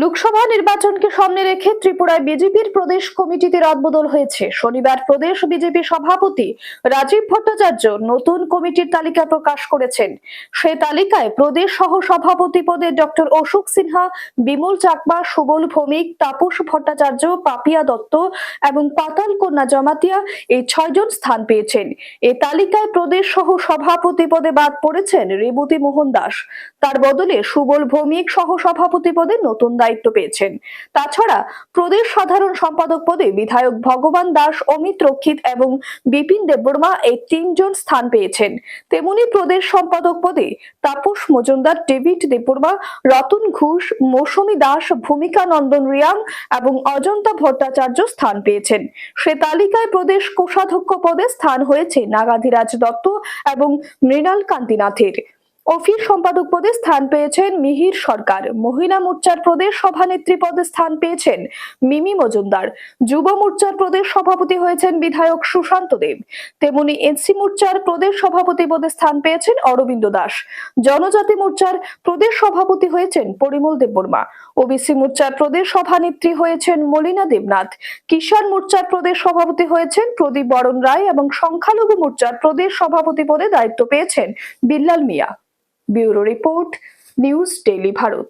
লোকসভা নির্বাচনকে সামনে রেখে ত্রিপুরায় বিজেপির প্রদেশ কমিটিতে রদবদল হয়েছে। শনিবার প্রদেশ বিজেপি সভাপতি রাজীব ভট্টাচার্য নতুন কমিটির তালিকা প্রকাশ করেছেন। সেই তালিকায় প্রদেশ সহ সভাপতি পদে ডক্টর অশোক সিনহা, বিমল চাকমা, সুবল ভৌমিক, তাপস ভট্টাচার্য, পাপিয়া দত্ত এবং পাতাল কন্যা জমাতিয়া এই ছয়জন স্থান পেয়েছেন। এ তালিকায় প্রদেশ সহ সভাপতি পদে বাদ পড়েছেন রেবতী মোহন দাস। তার বদলে সুবল ভৌমিক সহ সভাপতি পদে নতুন দায়িত্ব পেয়েছেন। তাছাড়া প্রদেশ সাধারণ সম্পাদক পদে বিধায়ক ভগবান দাস অমিত রক্ষিত এবং বিপিন দেববর্মা এই তিনজন স্থান পেয়েছেন। তেমনি প্রদেশ সম্পাদক পদে তাপস মজুমদার, ডেভিড দেববর্মা, রতন ঘোষ, মৌসুমী দাস, ভূমিকা নন্দন রিয়াং এবং অজন্তা ভট্টাচার্য স্থান পেয়েছেন। সে তালিকায় প্রদেশ কোষাধ্যক্ষ পদে স্থান হয়েছে নাগাধিরাজ দত্ত এবং মৃণাল কান্তিনাথের। অফিস সম্পাদক পদে স্থান পেয়েছেন মিহির সরকার। মহিলা মোর্চার প্রদেশ সভানেত্রী পদে স্থান পেয়েছেন মিমি মজুমদার। যুব মোর্চার প্রদেশ সভাপতি হয়েছেন বিধায়ক সুশান্ত দেব। তেমনি এনসি মোর্চার প্রদেশ সভাপতি পদে স্থান পেয়েছেন অরবিন্দ দাস। জনজাতি মোর্চার প্রদেশ সভাপতি হয়েছেন পরিমল দেববর্মা। ওবিসি মোর্চার প্রদেশ সভানেত্রী হয়েছেন মলিনা দেবনাথ। কিষাণ মোর্চার প্রদেশ সভাপতি হয়েছেন প্রদীপ বরণ রায় এবং সংখ্যালঘু মোর্চার প্রদেশ সভাপতি পদে দায়িত্ব পেয়েছেন Billal Mia. bureau report news daily Bharat